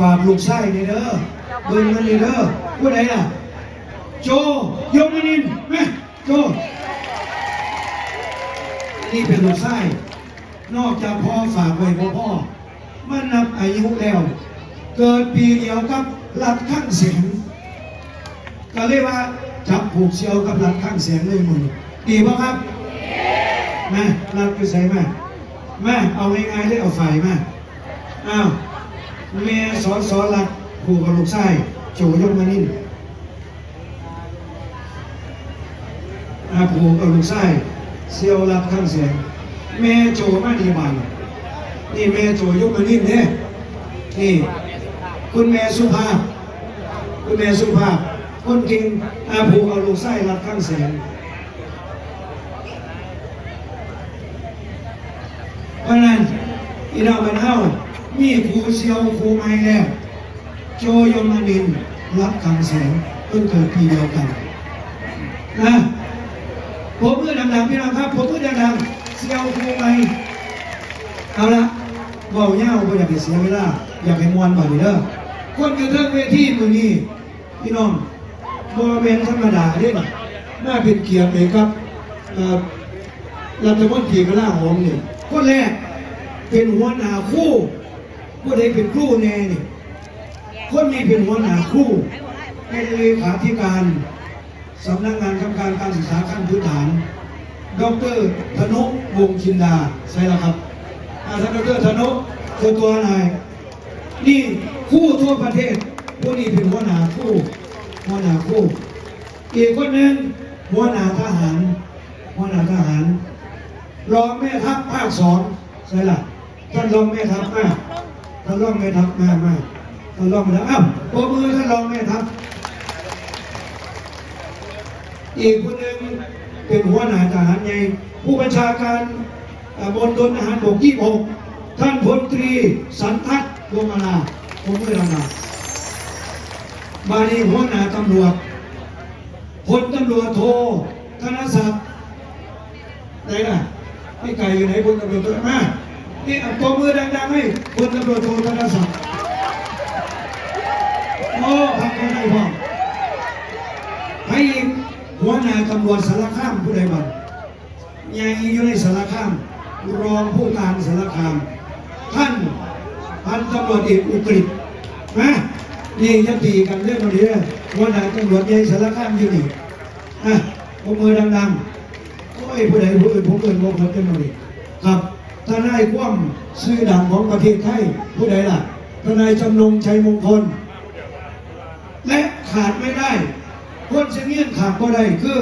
ฝากลูกไส้นี่เด้อเบิ่งมันนี่เด้อผู้ใดล่ะ โจยมนินแม่โจนี่เป็นลูกไส้นอกจากพ่อฝากไว้พ่อพ่อมันนับอายุแล้ว เกิดปีเดียวกับรัดข้างเสียงก็เรียกว่าจับผูกเชียวกับรัดข้างเสียงเลยมือดีป่ะครับแม่รัดไปใส่แม่แม่เอาง่ายๆเลยเอาไฟมาอ้าว แม่สอนสอนรัดผูกกับลูกไส้โจยกมานิ่งอาผูกกับลูกไส้เซียวรัดข้างเสียงแม่โจมาดีบันนี่แม่โจยกมานิ่งเนี่ยนี่คุณแม่สุภาพ คุณแม่สุภาพ คนก่งอาผูกเอาลูกไส้รัดข้างแสนเพราะนั้นอีเราเป็นเฮา มีครูเซียวครูไม้แล้ว โจยมนินรับคำแสงเพิ่งเกิดปีเดียวกันนะผมเพื่อดังๆพี่น้องครับผมเพื่อดังๆเซียวครูไม้เอาละเบาเง่าก็อยากไปเสียเวลาอยากไปมวนบ่อยเด้อคนอยู่เทิงเวทีมือนี้พี่น้องบริเวณธรรมดาเด้น่าเป็นเกียรติเลยครับเอ่อรัฐมนตรีกลาโหมเนี่ยคนแรกเป็นหัวหน้าคู่ ผู้ใดเป็นครู่แน่นี่คนนี้เป็นหัวหน้าครู่เป็นเลขาธิการสำนักงานกรรมการการศึกษาขั้นพื้นฐาน ดรธนกวงศ์ชินดาใช่แล้วครับอาท่านดรธนกตัวตัวนายนี่คู่ทั่วประเทศผู้นี้เป็นหัวหน้าคู่หัวหน้าคู่อีกคนหนึ่งหัวหน้าทหารหัวหน้าทหารรองแม่ทัพภาคสองใช่ละท่านรองแม่ทัพมา ท่านรองแม่ทัพมามาท่านรองแม่ทัพอ้าวปรบมือท่านรองแม่ทัพอีกคนหนึ่งเป็นหัวหน้าทหารใหญ่ผู้บัญชาการบนดนทหารบกที่หกท่านพลตรี สันทัศน์วงมาลาผมไม่รำนาบาลีหัวหน้าตำรวจพลตำรวจโทธนศักดิ์ไหนล่ะพี่ไก่อยู่ไหนพลตำรวจโทมา นี่เอาตัวมือดังๆให้พลตำรวจโทธนศักดิ์โอ้พักคนไหนพ่อให้อีกหัวหน้าตำรวจสารคามผู้ใดบ้างใหญ่อยู่ในสารคาม รองผู้การสารคาม ท่านพันตำรวจเอกอุกฤษนะนี่จะตีกันเรื่องนี้เลยหัวหน้าตำรวจใหญ่สารคามอยู่นี่อะเอามือดังๆโอ้ยผู้ใดผู้อื่นผมเอื่นว่าผมจะมาดิครับ ทนายคว่ำชื่อดังของประเทศไทยผู้ใดล่ะทนายจำนงชัยมงคล และขาดไม่ได้คนเชียงยืนขาดก็ได้คือ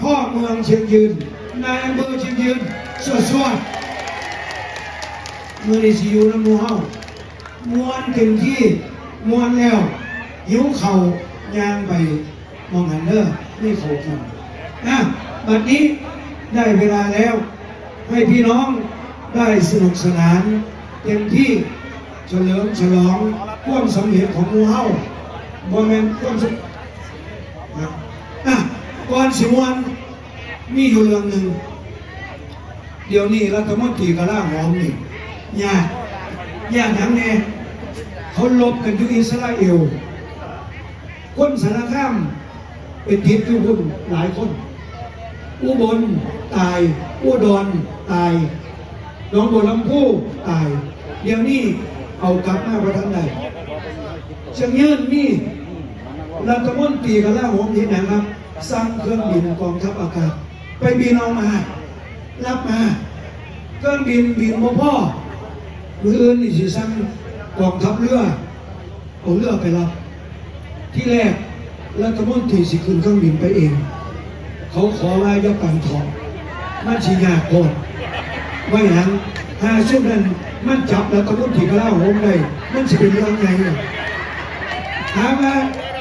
พ่อเมืองเชียงยืนนายอำเภอเชียงยืนสวดสวดเมื่อได้สิอยูน้ำมูเฮามวนเต็มที่มวนแล้วหิวเข่าย่างไปมองหันเด้อนี่เขากินนะบัดนี้ได้เวลาแล้ว ให้พี่น้อง ได้สนุกสนานเต็มที่เฉลิมฉลองความสำเร็จของมูเฮาบ่แม่นควมสุขนะอะก่อนสิมวันมีอยู่เรื่องหนึ่งเดี๋ยวนี้รัฐมนตรีกระล่างหอมนี่ยากยากหยังแน่เขาลบกันอยู่อิสราเอลคนสารคามเป็นทิพย์ทุกคนหลายคน อุบลตายอุดรตาย นองบัวลำพูตาย เดี๋ยวนี้เอากลับมาประทันใดเชียงยืนนี่รัฐมนตรีกระลาโหมที่ไหนครับ สร้างเครื่องบินกองทัพอากาศ ไปบินเอามา รับมา เครื่องบินบินบ่พ่อหรืออื่นนี่สิสร้างกองทัพเรือเอาเรือไปรับ ที่แรกรัฐมนตรีสิขึ้นเครื่องบินไปเอง เขาขอว่าอย่าปั่นทองมันสิยากโกน ไว้หยังถ้าช่วงนั้นมันจับรัฐมนตรีกระลาโหมได้มันสิเป็นเรื่องไงถามว่า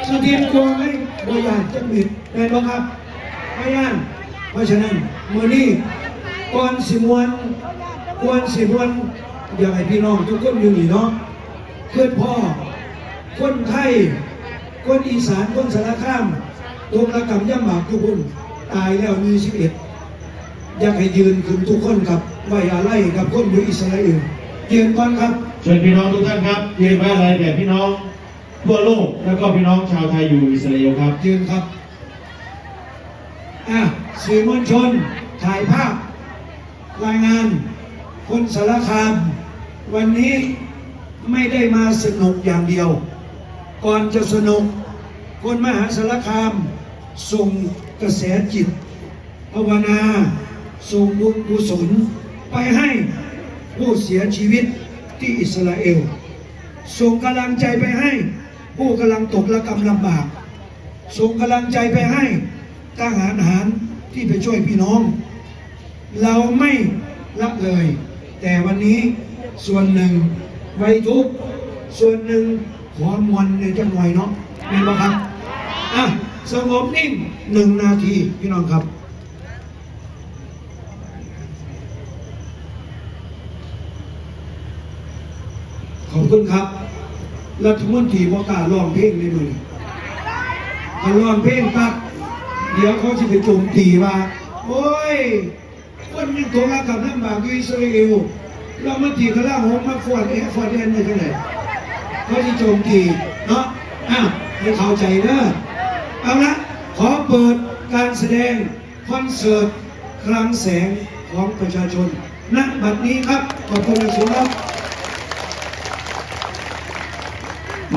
สุทินกลัวไหมบ่อยากจะมิดเป็นบ่ครับไม่ยานเพราะฉะนั้นมือนี้ก่อนสิมวนก่อนสิมวนอยากให้พี่น้องทุกคนอยู่นี่เนาะเพื่อนพ่อคนไทยคนอีสานคนสารคามตรงระกำย่ำหมากทุกคนตายแล้วมีสิบเอ็ดอยากให้ยืนขึ้นทุกคนครับไว้อาลัยกับคนอยู่อิสราเอลยืนก่อนครับเชิญพี่น้องทุกท่านครับยืนไว้อะไรแด่พี่น้องทั่วโลกแล้วก็พี่น้องชาวไทยอยู่อิสราเอลครับ ยืนครับอะสื่อมวลชนถ่ายภาพ รายงาน คนสารคาม วันนี้ไม่ได้มาสนุกอย่างเดียว ก่อนจะสนุก คนมหาสารคามส่งกระแสจิตภาวนา ส่งบุญกุศลไปให้ผู้เสียชีวิตที่อิสราเอล ส่งกำลังใจไปให้ผู้กำลังตกระกำลำบาก ส่งกำลังใจไปให้ทหารหารที่ไปช่วยพี่น้อง เราไม่ละเลย แต่วันนี้ส่วนหนึ่งไว้ทุกส่วนหนึ่งขอมวลในจังหน่อยเนาะเห็นไหมครับ อะสงบนิ่งหนึ่งนาที พี่น้องครับ อบคุณครับ รัฐมนตรีบอกกล้าร้องเพลงในมือถ้าร้องเพลงปั๊บเดี๋ยวเขาจะไปโจมตีว่า โอ้ย คนยังตัวรักกับน้ำบากอยู่อิสราเอลเรามาตีกระล่าหงมาฟอดเอะฟอดเอ็นได้จังไหนเขาจะโจมตีเนาะอ้าวให้เข้าใจเนอะเอาละขอเปิดการแสดงคอนเสิร์ตคลังแสงของประชาชนณบัดนี้ครับ ขอบคุณอย่างสูงครับ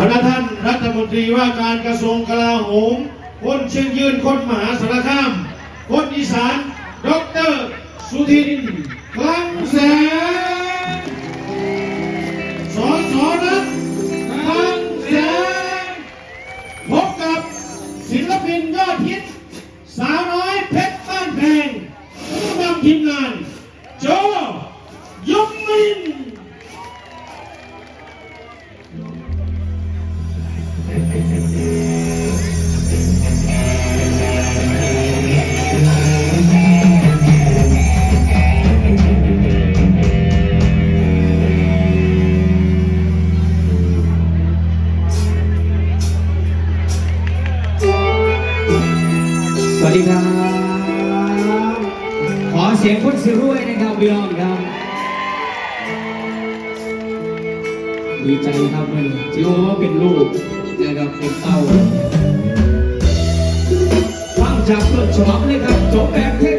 พระท่านรัฐมนตรีว่าการกระทรวงกลาโหมคนเชียงยืนคนมหาสารคาม คนอีสานดอกเตอรสุทินคลังแสงสอสอรัฐคลังแสงพบกับศิลปินยอดฮิตสาวน้อยเพชรบ้านแพงผู้นำทีมงานโจยกมิน สียงคุณสิรุ่ยนะครับพี่น้องครับ ดีใจครับมันจิโอว่าเป็นลูกนะครับเป็นเต้าฟังจากต้นฉบับเลยครับจบแบบที่